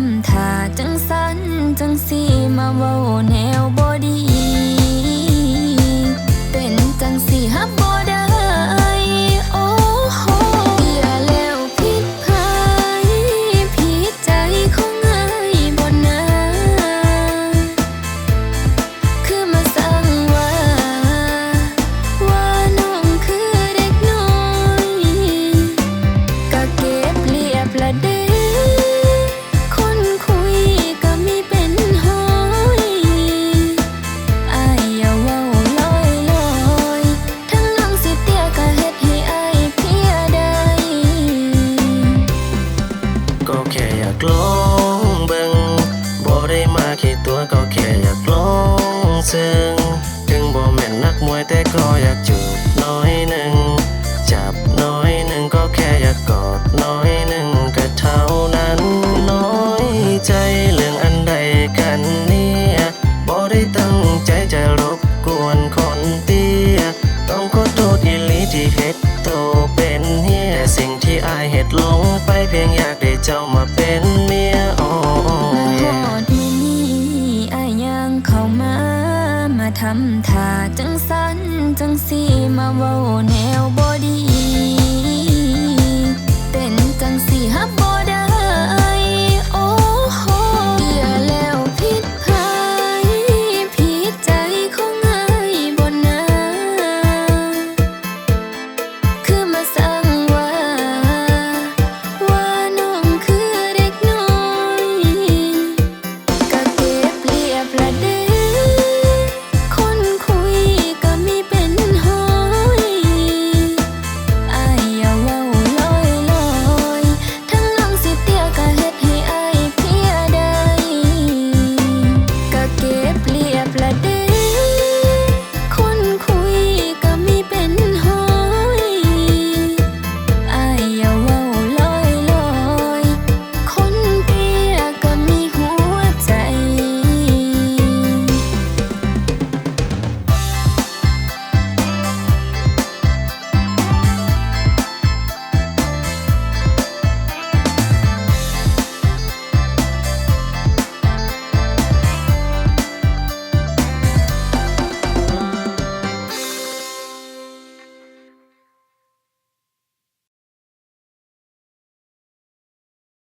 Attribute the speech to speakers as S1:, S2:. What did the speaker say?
S1: ำท่าจังสันจังสีมาเว้าแน กล
S2: องเบิ่งบ่ได้มาแค่ตัวก็แค่อยากลองซึ่งถึงบ่แม่นนักมวยแต่ก็อยากจุบน้อยหนึ่งจับน้อยหนึ่งก็แค่อยากกอดน้อยหนึ่งก็เท่านั้นน้อยใจ
S1: mawaoneo